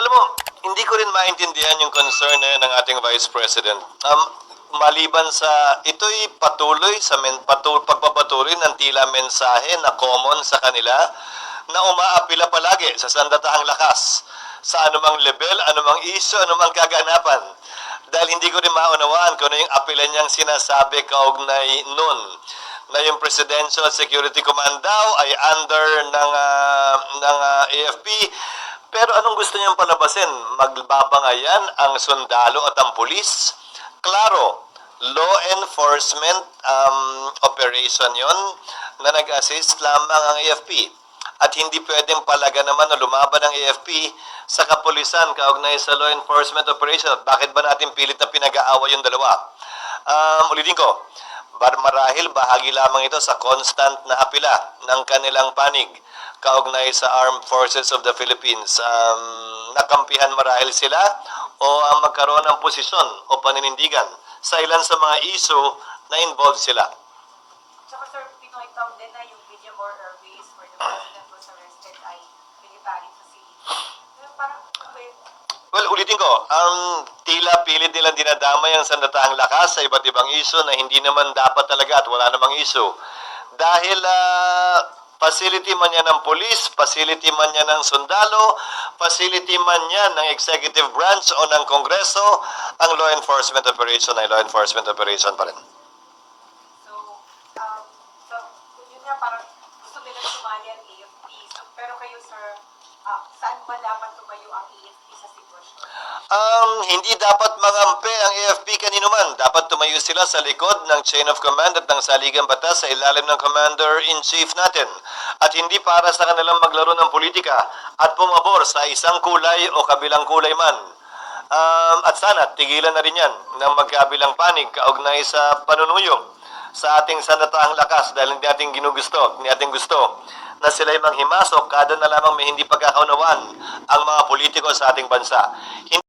Alam mo, hindi ko rin maintindihan yung concern na yun ng ating Vice President. Um, maliban sa, ito'y patuloy sa men, patu, pagpapatuloy ng tila mensahe na common sa kanila na umaapila palagi sa sandatahang lakas sa anumang level, anumang issue, anumang kaganapan. Dahil hindi ko rin maunawaan kung ano yung apela niyang sinasabi kaugnay nun na yung Presidential Security Command daw ay under ng, ah, ng ah, AFP. Pero gusto niyang palabasin? Magbabangayan ang sundalo at ang pulis? Klaro, law enforcement um, operation yon na nag-assist lamang ang AFP. At hindi pwedeng palaga naman na lumaban ang AFP sa kapulisan kaugnay sa law enforcement operation. At bakit ba natin pilit na pinag-aaway yung dalawa? Um, ulitin ko, marahil bahagi lamang ito sa constant na apila ng kanilang panig kaugnay sa Armed Forces of the Philippines. Um, nakampihan marahil sila o ang magkaroon ng posisyon o paninindigan sa ilan sa mga issue na involved sila. Tsaka sir, Pinoy Tom din na yung video more airways where the president was arrested ay military facility. Pero parang, Well, ulitin ko, ang tila pilit nilang dinadamay ang sandataang lakas sa iba't ibang issue na hindi naman dapat talaga at wala namang issue. Dahil ah, facility man yan ng police, facility man yan ng sundalo, facility man yan ng executive branch o ng kongreso, ang law enforcement operation ay law enforcement operation pa rin. so, um, so, yun nga parang gusto nila sumali ang AFP. So, pero kayo sir, ah, saan ba dapat ang AFP sa sitwasyon? Um, hindi dapat mangampi ang AFP kanino man. Dapat tumayo sila sa likod ng chain of command at ng saligang batas sa ilalim ng commander-in-chief natin. At hindi para sa kanilang maglaro ng politika at pumabor sa isang kulay o kabilang kulay man. Um, at sana, tigilan na rin yan ng magkabilang panig kaugnay sa panunuyo sa ating sandatahang lakas dahil hindi natin ginugusto, hindi natin gusto na sila'y manghimasok kada na lamang may hindi pagkakaunawaan ang mga politiko sa ating bansa. Hindi